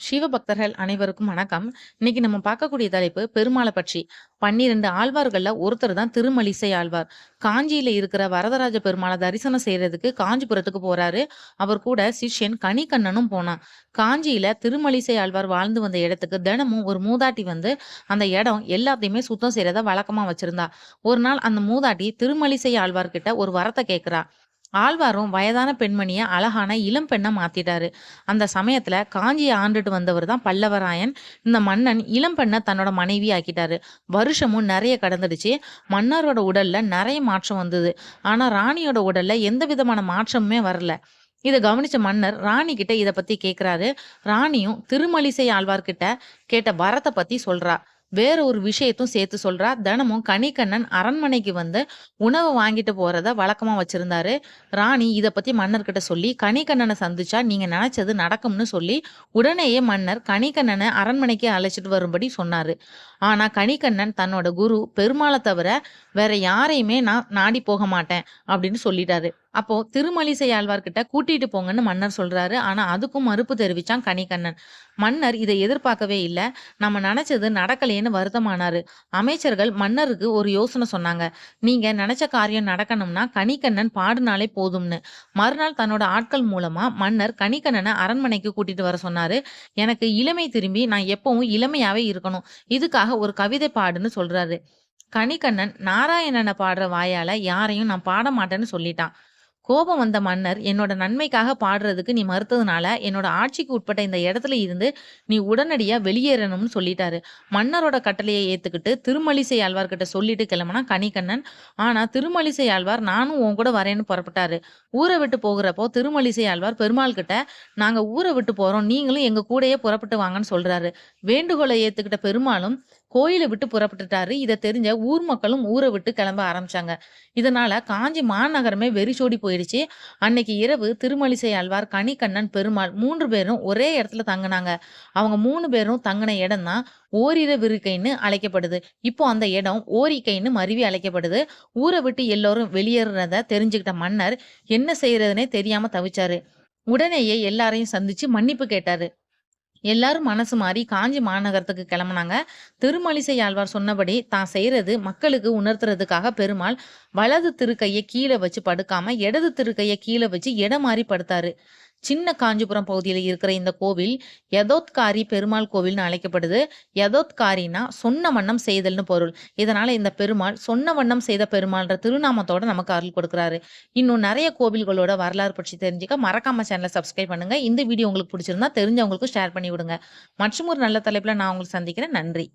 சிவபக்தர்கள் அனைவருக்கும் வணக்கம். இன்னைக்கு நம்ம பார்க்கக்கூடிய தலைப்பு பெருமாளை பற்றி. பன்னிரண்டு ஆழ்வார்கள்ல ஒருத்தர் தான் திருமலிசை ஆழ்வார். காஞ்சியில இருக்கிற வரதராஜ பெருமாளை தரிசனம் செய்யறதுக்கு காஞ்சிபுரத்துக்கு போறாரு. அவர் கூட சிஷ்யன் கனிக்கண்ணனும் போனான். காஞ்சியில திருமலிசை ஆழ்வார் வாழ்ந்து வந்த இடத்துக்கு தினமும் ஒரு மூதாட்டி வந்து அந்த இடம் எல்லாத்தையுமே சுத்தம் செய்யறத வழக்கமா வச்சிருந்தா. ஒரு நாள் அந்த மூதாட்டி திருமலிசை ஆழ்வார்கிட்ட ஒரு வரத்தை கேட்கிறா. ஆழ்வாரும் வயதான பெண்மணியை அழகான இளம் பெண்ணை மாத்திட்டாரு. அந்த சமயத்துல காஞ்சியை ஆண்டுட்டு வந்தவர் தான் பல்லவராயன். இந்த மன்னன் இளம் பெண்ணை தன்னோட மனைவி ஆக்கிட்டாரு. வருஷமும் நிறைய கடந்துடுச்சு. மன்னரோட உடல்ல நிறைய மாற்றம் வந்தது. ஆனா ராணியோட உடல்ல எந்த விதமான மாற்றமுமே வரல. இதை கவனிச்ச மன்னர் ராணி கிட்ட இதை பத்தி கேக்குறாரு. ராணியும் திருமலிசை ஆழ்வார்கிட்ட கேட்ட வரத்தை பத்தி சொல்றா. வேற ஒரு விஷயத்தும் சேர்த்து சொல்றா. தினமும் கனிக்கண்ணன் அரண்மனைக்கு வந்து உணவை வாங்கிட்டு போறத வழக்கமா வச்சிருந்தாரு. ராணி இதை பத்தி மன்னர்கிட்ட சொல்லி கனிக்கண்ணனை சந்திச்சா நீங்க நினைச்சது நடக்கும்னு சொல்லி உடனேயே மன்னர் கனிக்கண்ணனை அரண்மனைக்கு அழைச்சிட்டு வரும்படி சொன்னாரு. ஆனா கனிக்கண்ணன் தன்னோட குரு பெருமாளை தவிர வேற யாரையுமே நான் நாடி போக மாட்டேன் அப்படின்னு சொல்லிட்டாரு. அப்போ திருமலிசை ஆழ்வார்கிட்ட கூட்டிட்டு போங்கன்னு மன்னர் சொல்றாரு. ஆனா அதுக்கும் மறுப்பு தெரிவிச்சான் கனிகண்ணன். மன்னர் இதை எதிர்பார்க்கவே இல்லை. நம்ம நினைச்சது நடக்கலையேன்னு வருத்தமானாரு. அமைச்சர்கள் மன்னருக்கு ஒரு யோசனை சொன்னாங்க. நீங்க நினைச்ச காரியம் நடக்கணும்னா கனிக்கண்ணன் பாடுனாலே போதும்னு. மறுநாள் தன்னோட ஆட்கள் மூலமா மன்னர் கனிக்கண்ணனை அரண்மனைக்கு கூட்டிட்டு வர சொன்னாரு. எனக்கு இளமை திரும்பி நான் எப்பவும் இளமையாவே இருக்கணும். இதுக்காக ஒரு கவிதை பாடுன்னு சொல்றாரு. கனிக்கண்ணன் நாராயணனை பாடுற வாயால யாரையும் நான் பாட மாட்டேன்னு சொல்லிட்டான். கோபம் வந்த மன்னர் என்னோட நன்மைக்காக பாடுறதுக்கு நீ மறுத்ததுனால என்னோட ஆட்சிக்கு உட்பட்ட இந்த இடத்துல இருந்து நீ உடனடியா வெளியேறணும்னு சொல்லிட்டாரு. மன்னரோட கட்டளையை ஏத்துக்கிட்டு திருமலிசை ஆழ்வார்கிட்ட சொல்லிட்டு கிளம்புனா கனிக்கண்ணன் ஆனா திருமலிசை ஆழ்வார் நானும் உன் கூட வரேன்னு புறப்பட்டாரு. ஊரை விட்டு போகிறப்போ திருமலிசை ஆழ்வார் பெருமாள் கிட்ட நாங்க ஊரை விட்டு போறோம். நீங்களும் எங்க கூடயே புறப்பட்டு வாங்கன்னு சொல்றாரு. வேண்டுகோளை ஏத்துக்கிட்ட பெருமாளும் கோயிலை விட்டு புறப்பட்டுட்டாரு. இதை தெரிஞ்ச ஊர் மக்களும் ஊரை விட்டு கிளம்ப ஆரம்பிச்சாங்க. இதனால காஞ்சி மாநகரமே வெறிச்சோடி போயிடுச்சு. அன்னைக்கு இரவு திருமலிசை ஆழ்வார் கனிக்கண்ணன் பெருமாள் மூன்று பேரும் ஒரே இடத்துல தங்கினாங்க. அவங்க மூணு பேரும் தங்கின இடம் தான் ஓரிர விருக்கைன்னு அழைக்கப்படுது. இப்போ அந்த இடம் ஓரிக்கைன்னு மருவி அழைக்கப்படுது. ஊரை விட்டு எல்லோரும் வெளியேறத தெரிஞ்சுக்கிட்ட மன்னர் என்ன செய்யறதுனே தெரியாம தவிச்சாரு. உடனேயே எல்லாரையும் சந்திச்சு மன்னிப்பு கேட்டாரு. எல்லாரும் மனசு மாறி காஞ்சி மாநகரத்துக்கு கிளம்புனாங்க. திருமலிசை ஆழ்வார் சொன்னபடி தான் செய்யறது மக்களுக்கு உணர்த்துறதுக்காக பெருமாள் வலது திருக்கையை கீழே வச்சு படுக்காம இடது திருக்கையை கீழே வச்சு இடம் மாறி படுத்தாரு. சின்ன காஞ்சிபுரம் பகுதியில் இருக்கிற இந்த கோவில் யதோத்காரி பெருமாள் கோவில்னு அழைக்கப்படுது. யதோத்காரினா சொன்ன வண்ணம் செய்தல்னு பொருள். இதனால இந்த பெருமாள் சொன்ன வண்ணம் செய்த பெருமாள்ன்ற திருநாமத்தோட நமக்கு அருள் கொடுக்குறாரு. இன்னும் நிறைய கோவில்களோட வரலாறு பற்றி தெரிஞ்சுக்க மறக்காம சேனலை சப்ஸ்கிரைப் பண்ணுங்க. இந்த வீடியோ உங்களுக்கு பிடிச்சிருந்தா தெரிஞ்சவங்களுக்கு ஷேர் பண்ணி விடுங்க. மற்றும் ஒரு நல்ல தலைப்புல நான் உங்களுக்கு சந்திக்கிறேன். நன்றி.